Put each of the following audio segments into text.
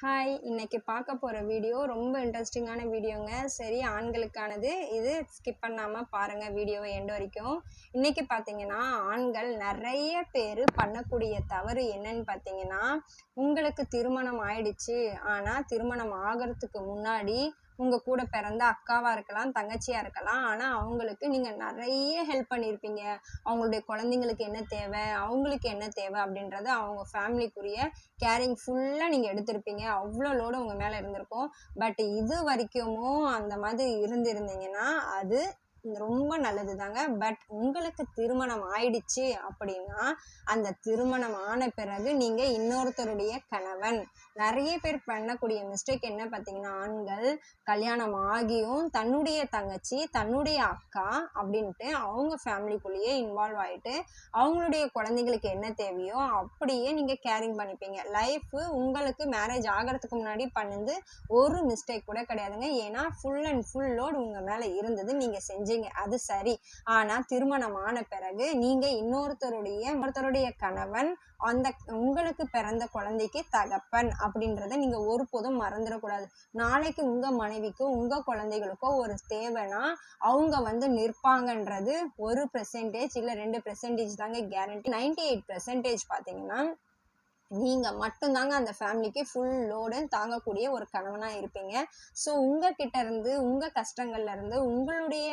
Hi இன்னைக்கு பார்க்க போகிற வீடியோ ரொம்ப இன்ட்ரெஸ்டிங்கான வீடியோங்க. சரி ஆண்களுக்கானது. இது ஸ்கிப் பண்ணாமல் பாருங்கள் வீடியோவை எண்டு வரைக்கும். இன்னைக்கு பார்த்தீங்கன்னா ஆண்கள் நிறைய பேர் பண்ணக்கூடிய தவறு என்னன்னு பார்த்தீங்கன்னா உங்களுக்கு திருமணம் ஆயிடுச்சு. ஆனால் திருமணம் ஆகிறதுக்கு முன்னாடி உங்கள் கூட பிறந்த அக்காவாக இருக்கலாம் தங்கச்சியாக இருக்கலாம். ஆனால் அவங்களுக்கு நீங்கள் நிறைய ஹெல்ப் பண்ணியிருப்பீங்க அவங்களுடைய குழந்தைங்களுக்கு என்ன தேவை அவங்களுக்கு என்ன தேவை அப்படின்றத அவங்க ஃபேமிலிக்குரிய கேரிங் ஃபுல்லாக நீங்கள் எடுத்திருப்பீங்க. அவ்வளோ லோடு உங்கள் மேலே இருந்திருக்கும். பட் இது வரைக்குமும் அந்த மாதிரி இருந்திருந்தீங்கன்னா அது ரொம்ப நல்லது தாங்க பட் உங்களுக்கு திருமணம் ஆயிடுச்சு அப்படின்னா அந்த திருமணம் ஆன பிறகு நீங்கள் இன்னொருத்தருடைய கணவன். நிறைய பேர் பண்ணக்கூடிய மிஸ்டேக் என்ன பார்த்தீங்கன்னா ஆண்கள் கல்யாணம் ஆகியும் தன்னுடைய தங்கச்சி தன்னுடைய அக்கா அப்படின்ட்டு அவங்க ஃபேமிலிக்குள்ளேயே இன்வால்வ் ஆகிட்டு அவங்களுடைய குழந்தைங்களுக்கு என்ன தேவையோ அப்படியே நீங்கள் கேரிங் பண்ணிப்பீங்க. லைஃப்பு உங்களுக்கு மேரேஜ் ஆகிறதுக்கு முன்னாடி பண்ணது ஒரு மிஸ்டேக் கூட கிடையாதுங்க. ஏன்னா ஃபுல் அண்ட் ஃபுல் லோடு உங்கள் மேலே இருந்தது. நீங்கள் செஞ்சீங்க அது சரி. ஆனால் திருமணம் ஆன பிறகு நீங்கள் இன்னொருத்தருடைய இன்னொருத்தருடைய கணவன் அந்த உங்களுக்கு பிறந்த குழந்தைக்கு தகப்பன் அப்படின்றத நீங்கள் ஒருபோதும் மறந்துடக்கூடாது. நாளைக்கு உங்கள் மனைவிக்கோ உங்கள் குழந்தைகளுக்கோ ஒரு தேவைன்னா அவங்க வந்து நிற்பாங்கன்றது ஒரு பெர்சன்டேஜ் இல்லை ரெண்டு பெர்சன்டேஜ் தாங்க கேரண்டி நைன்டி எயிட் பெர்சன்டேஜ் பார்த்தீங்கன்னா நீங்கள் மட்டும்தாங்க அந்த ஃபேமிலிக்கு ஃபுல் லோடு தாங்கக்கூடிய ஒரு கணவனாக இருப்பீங்க. ஸோ உங்கள் கிட்ட இருந்து உங்கள் கஷ்டங்கள்ல இருந்து உங்களுடைய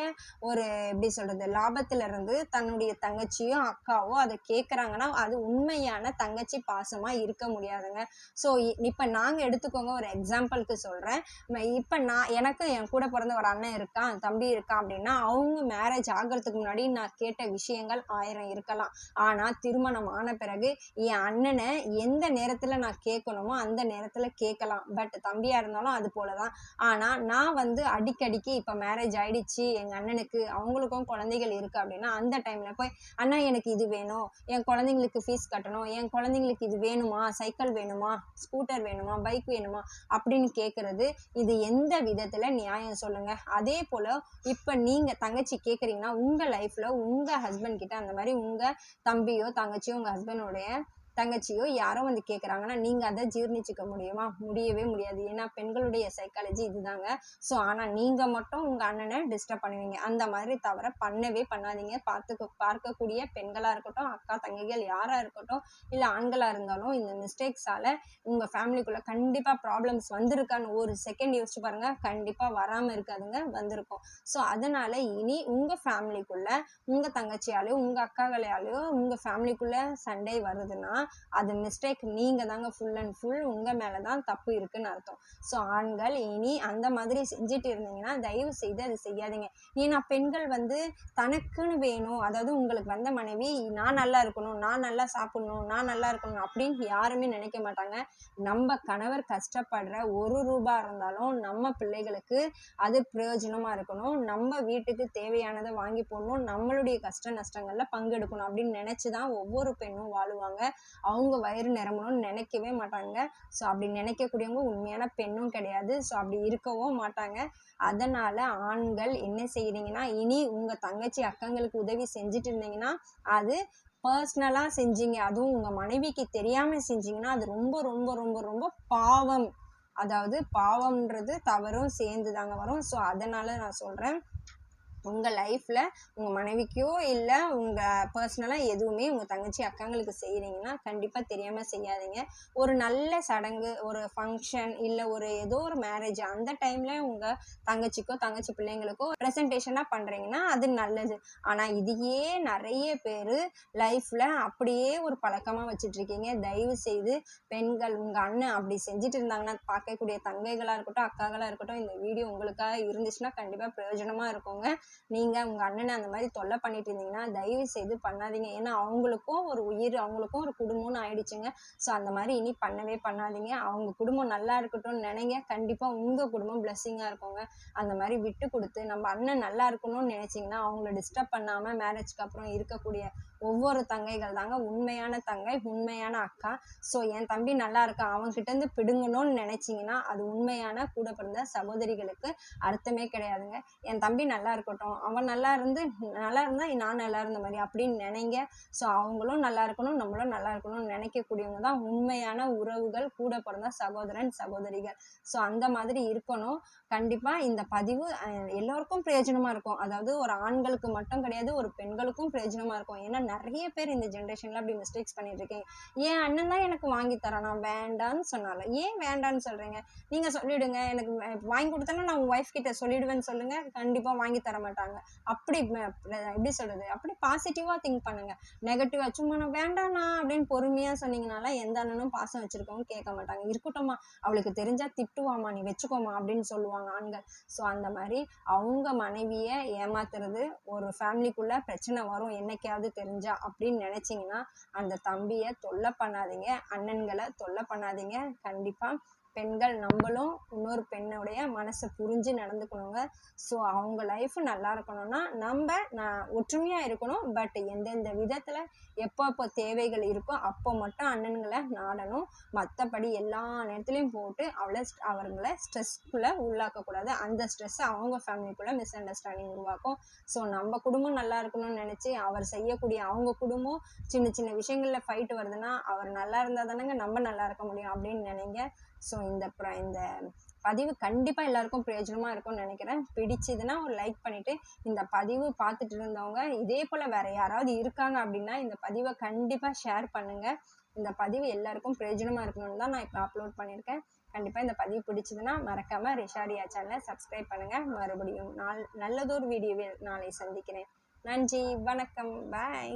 ஒரு எப்படி சொல்கிறது லாபத்திலிருந்து தன்னுடைய தங்கச்சியோ அக்காவோ அதை கேட்குறாங்கன்னா அது உண்மையான தங்கச்சி பாசமாக இருக்க முடியாதுங்க. ஸோ இப்போ நாங்கள் எடுத்துக்கோங்க ஒரு எக்ஸாம்பிளுக்கு சொல்கிறேன் இப்போ நான் எனக்கு என் கூட பிறந்த ஒரு அண்ணன் இருக்கான் தம்பி இருக்கான் அப்படின்னா அவங்க மேரேஜ் ஆகிறதுக்கு முன்னாடி நான் கேட்ட விஷயங்கள் ஆயிரம் இருக்கலாம். ஆனால் திருமணம் ஆன பிறகு என் அண்ணனை எந்த நேரத்தில் நான் கேட்கணுமோ அந்த நேரத்தில் கேட்கலாம் பட் தம்பியாக இருந்தாலும் அது போல தான் ஆனால் நான் வந்து அடிக்கடிக்கு இப்போ மேரேஜ் ஆயிடுச்சு எங்கள் அண்ணனுக்கு அவங்களுக்கும் குழந்தைகள் இருக்குது அப்படின்னா அந்த டைமில் போய் அண்ணா எனக்கு இது வேணும். என் குழந்தைங்களுக்கு ஃபீஸ் கட்டணும். என் குழந்தைங்களுக்கு இது வேணுமா? சைக்கிள் வேணுமா? ஸ்கூட்டர் வேணுமா? பைக் வேணுமா? அப்படின்னு கேட்குறது இது எந்த விதத்தில் நியாயம் சொல்லுங்கள் அதே போல் இப்போ நீங்கள் தங்கச்சி கேட்குறீங்கன்னா உங்கள் லைஃப்பில் உங்கள் ஹஸ்பண்ட் கிட்ட அந்த மாதிரி உங்கள் தம்பியோ தங்கச்சியோ உங்கள் ஹஸ்பண்டோடைய தங்கச்சியோ யாரோ வந்து கேட்குறாங்கன்னா நீங்கள் அதை ஜீர்ணிச்சிக்க முடியுமா? முடியவே முடியாது. ஏன்னா பெண்களுடைய சைக்காலஜி இதுதாங்க. ஸோ ஆனால் நீங்கள் மட்டும் உங்கள் அண்ணனை டிஸ்டர்ப் பண்ணுவீங்க. அந்த மாதிரி தவிர பண்ணவே பண்ணாதீங்க. பார்த்து பார்க்கக்கூடிய பெண்களாக இருக்கட்டும் அக்கா தங்கைகள் யாராக இருக்கட்டும் இல்லை ஆண்களாக இருந்தாலும் இந்த மிஸ்டேக்ஸால் உங்கள் ஃபேமிலிக்குள்ளே கண்டிப்பாக ப்ராப்ளம்ஸ் வந்திருக்கான்னு ஒரு செகண்ட் யோசிச்சு பாருங்கள் கண்டிப்பாக வராமல் இருக்காதுங்க வந்திருக்கும். ஸோ அதனால் இனி உங்கள் ஃபேமிலிக்குள்ளே உங்கள் தங்கச்சியாலேயோ உங்கள் அக்காகளையாலேயோ உங்கள் ஃபேமிலிக்குள்ளே சண்டை வருதுன்னா அது மிஸ்டேக் நீங்கள் தாங்க ஃபுல் அண்ட் ஃபுல் உங்கள் மேலே தான் தப்பு இருக்குன்னு அர்த்தம். ஸோ ஆண்கள் இனி அந்த மாதிரி செஞ்சுட்டு இருந்தீங்கன்னா தயவு செய்து அது செய்யாதீங்க. ஏன்னா பெண்கள் வந்து தனக்குன்னு வேணும். அதாவது உங்களுக்கு வந்த மனைவி நான் நல்லா இருக்கணும் நான் நல்லா சாப்பிடணும் நான் நல்லா இருக்கணும் அப்படின்னு யாருமே நினைக்க மாட்டாங்க. நம்ம கணவர் கஷ்டப்படுற ஒரு ரூபா இருந்தாலும் நம்ம பிள்ளைகளுக்கு அது பிரயோஜனமாக இருக்கணும். நம்ம வீட்டுக்கு தேவையானதை வாங்கி போடணும். நம்மளுடைய கஷ்ட நஷ்டங்களில் பங்கெடுக்கணும் அப்படின்னு நினச்சி தான் ஒவ்வொரு பெண்ணும் வாழுவாங்க. அவங்க வயிறு நிரம்பணும்னு நினைக்கவே மாட்டாங்க. ஸோ அப்படி நினைக்கக்கூடியவங்க உண்மையான பெண்ணும் கிடையாது. ஸோ அப்படி இருக்கவும் மாட்டாங்க. அதனால் ஆண்கள் என்ன செய்கிறீங்கன்னா இனி உங்கள் தங்கச்சி அக்கங்களுக்கு உதவி செஞ்சுட்டு இருந்தீங்கன்னா அது பர்சனலாக செஞ்சீங்க. அதுவும் உங்கள் மனைவிக்கு தெரியாமல் செஞ்சீங்கன்னா அது ரொம்ப ரொம்ப ரொம்ப ரொம்ப பாவம். அதாவது பாவம்ன்றது தவறும் சேர்ந்து தாங்க வரும். ஸோ அதனால் நான் சொல்கிறேன் உங்கள் லைஃப்பில் உங்கள் மனைவிக்கோ இல்லை உங்கள் பர்சனலாக எதுவுமே உங்கள் தங்கச்சி அக்காங்களுக்கு செய்கிறீங்கன்னா கண்டிப்பாக தெரியாமல் செய்யாதீங்க. ஒரு நல்ல சடங்கு ஒரு ஃபங்க்ஷன் இல்லை ஒரு ஏதோ ஒரு மேரேஜ் அந்த டைமில் உங்கள் தங்கச்சிக்கோ தங்கச்சி பிள்ளைங்களுக்கோ ப்ரெசன்டேஷனாக பண்ணுறீங்கன்னா அது நல்லது. ஆனால் இதையே நிறைய பேர் லைஃப்பில் அப்படியே ஒரு பழக்கமாக வச்சுட்ருக்கீங்க. தயவு செய்து பெண்கள் உங்கள் அண்ணன் அப்படி செஞ்சுட்டு இருந்தாங்கன்னா பார்க்கக்கூடிய தங்கைகளாக இருக்கட்டும் அக்காகளாக இருக்கட்டும் இந்த வீடியோ உங்களுக்காக இருந்துச்சுன்னா கண்டிப்பாக பிரயோஜனமாக இருக்குங்க. நீங்கள் உங்கள் அண்ணனை அந்த மாதிரி தொல்லை பண்ணிட்டு இருந்தீங்கன்னா தயவு செய்து பண்ணாதீங்க. ஏன்னா அவங்களுக்கும் ஒரு உயிர் அவங்களுக்கும் ஒரு குடும்பம்னு ஆயிடுச்சுங்க. ஸோ அந்த மாதிரி இனி பண்ணவே பண்ணாதீங்க. அவங்க குடும்பம் நல்லா இருக்கட்டும்னு நினைங்க. கண்டிப்பாக உங்கள் குடும்பம் பிளெஸ்ஸிங்காக இருக்குங்க. அந்த மாதிரி விட்டு கொடுத்து நம்ம அண்ணன் நல்லா இருக்கணும்னு நினச்சிங்கன்னா அவங்கள டிஸ்டர்ப் பண்ணாமல் மேரேஜ்க்கு அப்புறம் இருக்கக்கூடிய ஒவ்வொரு தங்கைகள் தாங்க உண்மையான தங்கை உண்மையான அக்கா. ஸோ என் தம்பி நல்லா இருக்கான் அவன்கிட்டேருந்து பிடுங்கணும்னு நினச்சிங்கன்னா அது உண்மையான கூட பிறந்த சகோதரிகளுக்கு அர்த்தமே கிடையாதுங்க. என் தம்பி நல்லா இருக்கட்டும். இருக்கட்டும் அவன் நல்லா இருந்து நல்லா இருந்தா நான் நல்லா இருந்த மாதிரி அப்படின்னு நினைங்க. ஸோ அவங்களும் நல்லா இருக்கணும் நம்மளும் நல்லா இருக்கணும்னு நினைக்கக்கூடியவங்க தான் உண்மையான உறவுகள் கூட பிறந்த சகோதரன் சகோதரிகள். ஸோ அந்த மாதிரி இருக்கணும். கண்டிப்பாக இந்த பதிவு எல்லோருக்கும் பிரயோஜனமாக இருக்கும். அதாவது ஒரு ஆண்களுக்கு மட்டும் கிடையாது ஒரு பெண்களுக்கும் பிரயோஜனமாக இருக்கும். ஏன்னா நிறைய பேர் இந்த ஜென்ரேஷனில் அப்படி மிஸ்டேக்ஸ் பண்ணிட்டு இருக்கீங்க. ஏன் அண்ணன் தான் எனக்கு வாங்கி தரான்? வேண்டான்னு சொன்னால. ஏன் வேண்டான்னு சொல்கிறீங்க நீங்கள் சொல்லிவிடுங்க எனக்கு வாங்கி கொடுத்தேன்னா நான் உங்கள் ஒய்ஃப் கிட்ட சொல்லிடுவேன்னு சொல்லுங்கள் கண்டிப்பாக வாங்கி தர மாட்டேன். மாட்டாங்க. அப்படி எப்படி சொல்கிறது அப்படி பாசிட்டிவாக திங்க் பண்ணுங்க. நெகட்டிவாக சும்மா நான் வேண்டாண்ணா அப்படின்னு பொறுமையாக சொன்னீங்கனால எந்த அண்ணனும் பாசம் வச்சுருக்கவங்க கேட்க மாட்டாங்க. இருக்கட்டும்மா அவளுக்கு தெரிஞ்சா திட்டுவாமா நீ வச்சுக்கோமா அப்படின்னு சொல்லுவாங்க ஆண்கள். ஸோ அந்த மாதிரி அவங்க மனைவியை ஏமாத்துறது ஒரு ஃபேமிலிக்குள்ள பிரச்சனை வரும். என்னைக்காவது தெரிஞ்சா அப்படின்னு நினைச்சீங்கன்னா அந்த தம்பியை தொல்லை பண்ணாதீங்க. அண்ணன்களை தொல்லை பண்ணாதீங்க. கண்டிப்பாக பெண்கள் நம்மளும் இன்னொரு பெண்ணுடைய மனசை புரிஞ்சு நடந்துக்கணுங்க. ஸோ அவங்க லைஃப் நல்லா இருக்கணும்னா நம்ம நான் ஒற்றுமையாக இருக்கணும். பட் எந்தெந்த விதத்தில் எப்போ அப்போ தேவைகள் இருக்கோ அப்போ மட்டும் அண்ணன்களை நாடணும். மற்றபடி எல்லா நேரத்துலையும் போட்டு அவளை அவங்கள ஸ்ட்ரெஸ்க்குள்ளே உள்ளாக்கக்கூடாது. அந்த ஸ்ட்ரெஸ்ஸை அவங்க ஃபேமிலிக்குள்ளே மிஸ் அண்டர்ஸ்டாண்டிங் உருவாக்கும். ஸோ நம்ம குடும்பம் நல்லா இருக்கணும்னு நினச்சி அவர் செய்யக்கூடிய அவங்க குடும்பம் சின்ன சின்ன விஷயங்களில் ஃபைட் வருதுன்னா அவர் நல்லா இருந்தால் தானேங்க நம்ம நல்லா இருக்க முடியும் அப்படின்னு நினைங்க. ஸோ இந்த ப்ர- இந்த பதிவு கண்டிப்பாக எல்லாருக்கும் பிரயோஜனமாக இருக்கும்னு நினைக்கிறேன். பிடிச்சதுன்னா ஒரு லைக் பண்ணிவிட்டு இந்த பதிவு பார்த்துட்டு இருந்தவங்க இதே போல் வேறு யாராவது இருக்காங்க அப்படின்னா இந்த பதிவை கண்டிப்பாக ஷேர் பண்ணுங்கள் இந்த பதிவு எல்லாருக்கும் பிரயோஜனமாக இருக்கணும்னு தான் நான் இப்போ அப்லோட் பண்ணியிருக்கேன். கண்டிப்பாக இந்த பதிவு பிடிச்சதுன்னா மறக்காமல் ரிஷாரியா சேனலை சப்ஸ்கிரைப் பண்ணுங்கள் மறுபடியும் நாள் நல்லதொரு வீடியோவில் நாளை சந்திக்கிறேன். நன்றி வணக்கம் பாய்